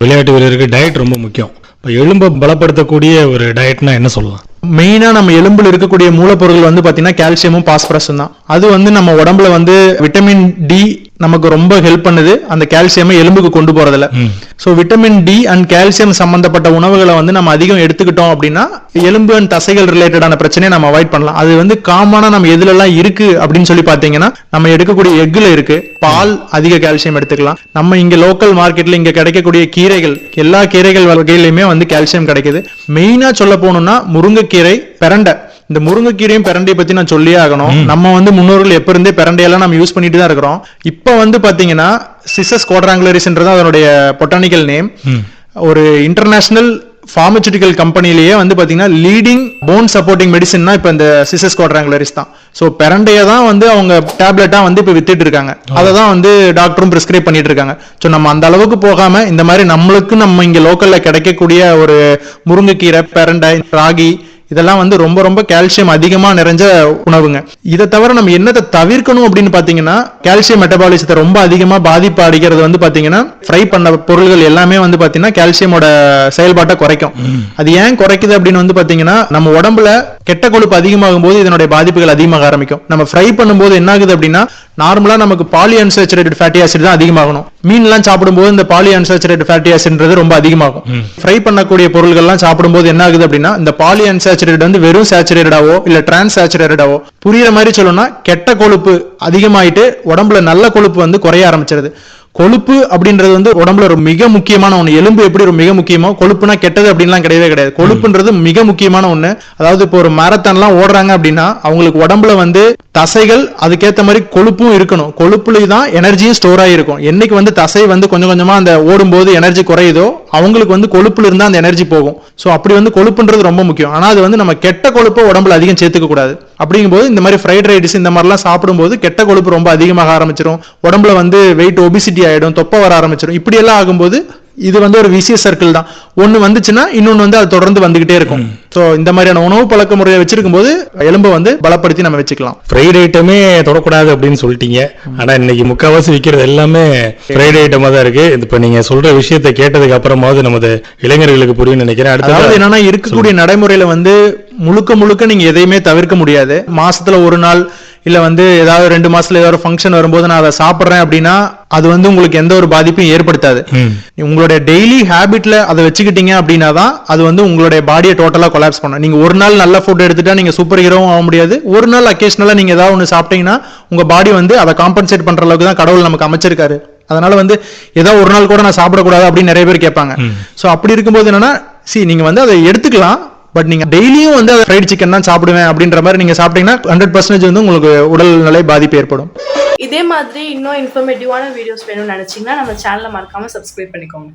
விளையாட்டு வீரருக்கு டயட் ரொம்ப முக்கியம். இப்போ எலும்பை பலப்படுத்தக்கூடிய ஒரு டயட்னா என்ன சொல்லலாம்? மெயினாக நம்ம எலும்பில் இருக்கக்கூடிய மூலப்பொருள் வந்து பார்த்தீங்கன்னா கால்சியமும் பாஸ்பரஸும் தான். அது வந்து நம்ம உடம்புல வந்து விட்டமின் டி நமக்கு ரொம்ப ஹெல்ப் பண்ணுது. அந்த கால்சியமை எலும்புக்கு கொண்டு போறதுல so vitamin D and calcium சம்பந்தப்பட்ட உணவுகளை வந்து நம்ம அதிகம் எடுத்துக்கிட்டோம் அப்படின்னா எலும்பு அண்ட் தசைகள் ரிலேட்டடான பிரச்சனையை நம்ம அவாய்ட் பண்ணலாம். அது வந்து காமனா நம்ம எதுலலாம் இருக்கு அப்படின்னு சொல்லி பாத்தீங்கன்னா நம்ம எடுக்கக்கூடிய எக்குல இருக்கு. பால் அதிக கால்சியம் எடுத்துக்கலாம். நம்ம இங்க லோக்கல் மார்க்கெட்ல இங்க கிடைக்கக்கூடிய கீரைகள் எல்லா கீரைகள் வகையிலுமே வந்து கால்சியம் கிடைக்குது. மெயினா சொல்ல போகணும்னா முருங்கைக்கீரை பிரண்டை. இந்த முருங்கைக்கீரையும் பிரண்டையை பத்தி நான் சொல்லியே ஆகணும். நம்ம வந்து முன்னோர்கள் எப்ப இருந்தே பிரண்டையெல்லாம் நம்ம யூஸ் பண்ணிட்டு தான் இருக்கிறோம். இப்போ வந்து பாத்தீங்கன்னா சிசஸ் கோட்ராங்குலரிஸ்ன்றது அதனுடைய பொட்டானிக்கல் நேம் ஒரு இன்டர்நேஷனல் ஃபார்மசூட்டிக்கல் கம்பெனிலேயே வந்து பாத்தீங்கன்னா லீடிங் போன் சப்போர்ட்டிங் மெடிசன்னா இப்போ இந்த சிசஸ் கோட்ராங்குலரிஸ் தான். ஸோ பிரண்டையை தான் வந்து அவங்க டேப்லெட்டா வந்து இப்போ வித்துட்டு இருக்காங்க. அதை தான் வந்து டாக்டரும் பிரிஸ்கிரைப் பண்ணிட்டு இருக்காங்க. ஸோ நம்ம அந்த அளவுக்கு போகாம இந்த மாதிரி நம்மளுக்கு நம்ம இங்க லோக்கல்ல கிடைக்கக்கூடிய ஒரு முருங்கைக்கீரை பிரண்டை ராகி இதெல்லாம் வந்து ரொம்ப ரொம்ப கால்சியம் அதிகமா நிறைஞ்ச உணவுங்க. இதை தவிர நம்ம என்னத்தை தவிர்க்கணும் அப்படின்னு பாத்தீங்கன்னா கால்சியம் மெட்டபாலிசத்தை ரொம்ப அதிகமா பாதிப்பு அடைகிறது வந்து பாத்தீங்கன்னா ஃப்ரை பண்ண பொருள்கள் எல்லாமே வந்து பாத்தீங்கன்னா கால்சியமோட செயல்பாட்டை குறைக்கும். அது ஏன் குறைக்குது அப்படின்னு வந்து பாத்தீங்கன்னா நம்ம உடம்புல கெட்ட கொழுப்பு அதிகமாகும் போது இதனுடைய பாதிப்புகள் அதிகமாக ஆரம்பிக்கும். நம்ம ஃப்ரை பண்ணும்போது என்ன ஆகுது அப்படின்னா நார்மலா நமக்கு பாலி அன்சாச்சுரேட்டட் ஃபேட்டி ஆசிட் தான் அதிகமாகணும். மீன்லாம் சாப்பிடும்போது இந்த பாலி அன்சாச்சுரேட்டட் ஃபேட்டி ஆசிட்ன்றது ரொம்ப அதிகமாகும். ஃப்ரை பண்ணக்கூடிய பொருள்கள்லாம் சாப்பிடும்போது என்ன ஆகுது அப்படின்னா இந்த பாலி அன்சாச்சுரேட்டட் வந்து வெறும் சேச்சுரேட்டடாவோ இல்ல டிரான்ஸ் சேச்சுரேட்டடாவோ புரியுற மாதிரி சொல்லணும்னா கெட்ட கொழுப்பு அதிகமாயிட்டு உடம்புல நல்ல கொழுப்பு வந்து குறைய ஆரம்பிச்சிருது. கொழுப்பு அப்படின்றது வந்து உடம்புல ஒரு மிக முக்கியமான ஒண்ணு. எலும்பு எப்படி ஒரு மிக முக்கியமோ கொழுப்புனா கெட்டது அப்படின்லாம் கிடையவே கிடையாது. கொழுப்புன்றது மிக முக்கியமான ஒண்ணு. அதாவது இப்போ ஒரு மாரத்தான்லாம் ஓடுறாங்க அப்படின்னா அவங்களுக்கு உடம்புல வந்து தசைகள் அதுக்கேத்த மாதிரி கொழுப்பும் இருக்கணும். கொழுப்புல தான் எனர்ஜியும் ஸ்டோர் ஆகிருக்கும் என்னைக்கு வந்து தசை வந்து கொஞ்சம் கொஞ்சமா அந்த ஓடும்போது எனர்ஜி குறையுதோ அவங்களுக்கு வந்து கொழுப்புல இருந்தால் அந்த எனர்ஜி போகும். ஸோ அப்படி வந்து கொழுப்புன்றது ரொம்ப முக்கியம். ஆனால் அது வந்து நம்ம கெட்ட கொழுப்பை உடம்புல அதிகம் சேர்த்துக்க கூடாது. அப்படிங்கும்போது இந்த மாதிரி ஃப்ரைட் ரைஸ் இந்த மாதிரிலாம் சாப்பிடும்போது கெட்ட கொழுப்பு ரொம்ப அதிகமாக ஆரம்பிச்சிடும் உடம்புல வந்து வெயிட் ஒபிசிட்டி ஆகிடும் தொப்பை வர ஆரம்பிச்சிடும் இப்படியெல்லாம் ஆகும்போது இது வந்து ஒரு விசிய சர்க்கிள் தான். ஒன்று வந்துச்சுன்னா இன்னொன்று வந்து அது தொடர்ந்து வந்துகிட்டே இருக்கும். சோ இந்த மாதிரியான உணவு பழக்க முறையை வச்சிருக்கும் போது எலும்பை வந்து பலப்படுத்தி நம்ம வச்சுக்கலாம். ஃப்ரைட் ஐட்டமே தொடக்கூடாது அப்படின்னு சொல்லிட்டீங்க. ஆனா இன்னைக்கு முக்கால்வாசி விற்கிறது எல்லாமே ஃப்ரைட் ஐட்டமா தான் இருக்கு. இப்ப நீங்க சொல்ற விஷயத்தை கேட்டதுக்கு அப்புறமாவது நமது இளைஞர்களுக்கு புரியும் நினைக்கிறேன். அடுத்தது என்னன்னா இருக்கக்கூடிய நடைமுறையில வந்து முழுக்க முழுக்க நீங்க எதையுமே தவிர்க்க முடியாது. மாசத்துல ஒரு நாள் இல்ல வந்து ஏதாவது ரெண்டு மாசத்துல ஏதாவது ஃபங்க்ஷன் வரும்போது நான் அதை சாப்பிடுறேன் அப்படின்னா அது வந்து உங்களுக்கு எந்த ஒரு பாதிப்பையும் ஏற்படுத்தாது. உங்களுடைய டெய்லி ஹேபிட்ல அதை வச்சுக்கிட்டீங்க அப்படின்னா தான் அது வந்து உங்களுடைய பாடியை டோட்டலா கொலாப்ஸ் பண்ணும் நீங்க ஒரு நாள் நல்ல ஃபுட் எடுத்துட்டா நீங்க சூப்பர் ஹீரோவும் ஆக முடியாது. ஒரு நாள் அக்கேஷனலா நீங்க ஏதாவது ஒன்று சாப்பிட்டீங்கன்னா உங்க பாடி வந்து அதை காம்பன்சேட் பண்ற அளவுக்கு தான் கடவுள் நமக்கு அமைச்சிருக்காரு. அதனால வந்து ஏதோ ஒரு நாள் கூட நான் சாப்பிடக்கூடாது அப்படின்னு நிறைய பேர் கேட்பாங்க. சோ அப்படி இருக்கும்போது என்னன்னா சி நீங்க வந்து அதை எடுத்துக்கலாம் பட் நீங்க டெய்லியும் வந்து ஃப்ரைட் சிக்கன் தான் சாப்பிடுவேன் அப்படின்ற மாதிரி நீங்க சாப்பிட்டீங்கன்னா ஹண்ட்ரட் பர்சன்டேஜ் வந்து உங்களுக்கு உடல்நிலை பாதிப்பு ஏற்படும். இதே மாதிரி இன்னும் இன்ஃபர்மேட்டிவான வீடியோஸ் வேணும்னு நினைச்சீங்கன்னா நம்ம சேனலை மறக்காம சப்ஸ்கிரைப் பண்ணிக்கோங்க.